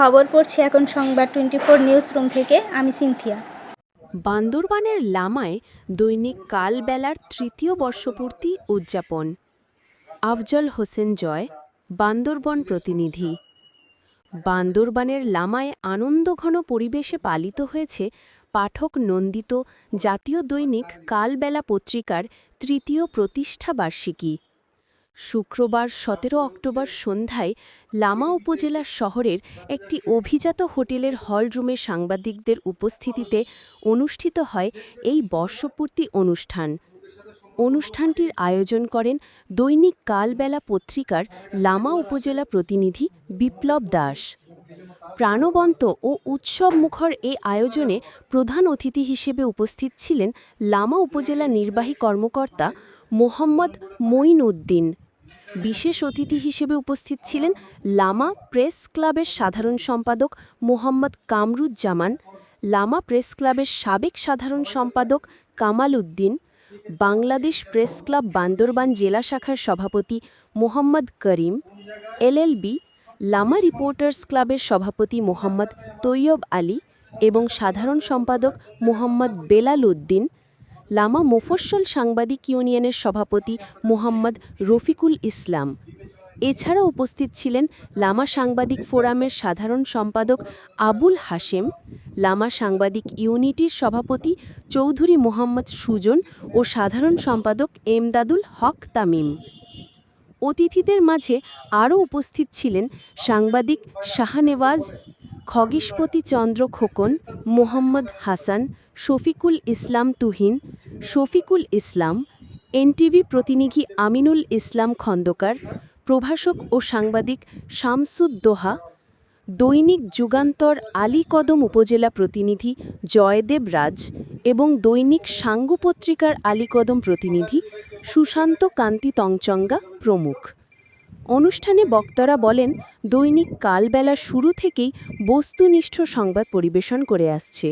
খবর পড়ছি এখন সংবাদ টোয়েন্টি ফোর নিউজ রুম থেকে। আমি সিনথিয়া। বান্দরবানের লামায় দৈনিক কালবেলার তৃতীয় বর্ষপূর্তি উদযাপন। আফজল হোসেন জয়, বান্দরবন প্রতিনিধি। বান্দরবানের লামায় আনন্দঘন পরিবেশে পালিত হয়েছে পাঠক নন্দিত জাতীয় দৈনিক কালবেলা পত্রিকার তৃতীয় প্রতিষ্ঠা বার্ষিকী। শুক্রবার সতেরো অক্টোবর সন্ধ্যায় লামা উপজেলা শহরের একটি অভিজাত হোটেলের হলরুমে সাংবাদিকদের উপস্থিতিতে অনুষ্ঠিত হয় এই বর্ষপূর্তি অনুষ্ঠান। অনুষ্ঠানটির আয়োজন করেন দৈনিক কালবেলা পত্রিকার লামা উপজেলা প্রতিনিধি বিপ্লব দাস। প্রাণবন্ত ও উৎসবমুখর এই আয়োজনে প্রধান অতিথি হিসেবে উপস্থিত ছিলেন লামা উপজেলা নির্বাহী কর্মকর্তা মোহাম্মদ মঈন উদ্দিন বিশেষ অতিথি হিসেবে উপস্থিত ছিলেন লামা প্রেস ক্লাবের সাধারণ সম্পাদক মোহাম্মদ কামরুজ্জামান, লামা প্রেস ক্লাবের সাবেক সাধারণ সম্পাদক কামাল উদ্দিন বাংলাদেশ প্রেস ক্লাব বান্দরবান জেলা শাখার সভাপতি মোহাম্মদ করিম, এলএলবি, লামা রিপোর্টার্স ক্লাবের সভাপতি মোহাম্মদ তৈয়ব আলী এবং সাধারণ সম্পাদক মোহাম্মদ বেলাল উদ্দিন লামা মোফস্বল সাংবাদিক ইউনিয়নের সভাপতি মোহাম্মদ রফিকুল ইসলাম। এছাড়া উপস্থিত ছিলেন লামা সাংবাদিক ফোরামের সাধারণ সম্পাদক আবুল হাশেম, লামা সাংবাদিক ইউনিটির সভাপতি চৌধুরী মোহাম্মদ সুজন ও সাধারণ সম্পাদক এমদাদুল হক তামিম। অতিথিদের মাঝে আরও উপস্থিত ছিলেন সাংবাদিক শাহনেওয়াজ, খগেশপতি চন্দ্র খোকন, মোহাম্মদ হাসান শফিকুল ইসলাম তুহিন, শফিকুল ইসলাম, এনটিভি প্রতিনিধি আমিনুল ইসলাম খন্দকার, প্রভাষক ও সাংবাদিক শামসুদ্দোহা দৈনিক যুগান্তর আলীকদম উপজেলা প্রতিনিধি জয়দেব রাজ এবং দৈনিক সাঙ্গু পত্রিকার আলীকদম প্রতিনিধি সুশান্ত কান্তি তংচঙ্গা প্রমুখ। অনুষ্ঠানে বক্তারা বলেন, দৈনিক কালবেলা শুরু থেকেই বস্তুনিষ্ঠ সংবাদ পরিবেশন করে আসছে।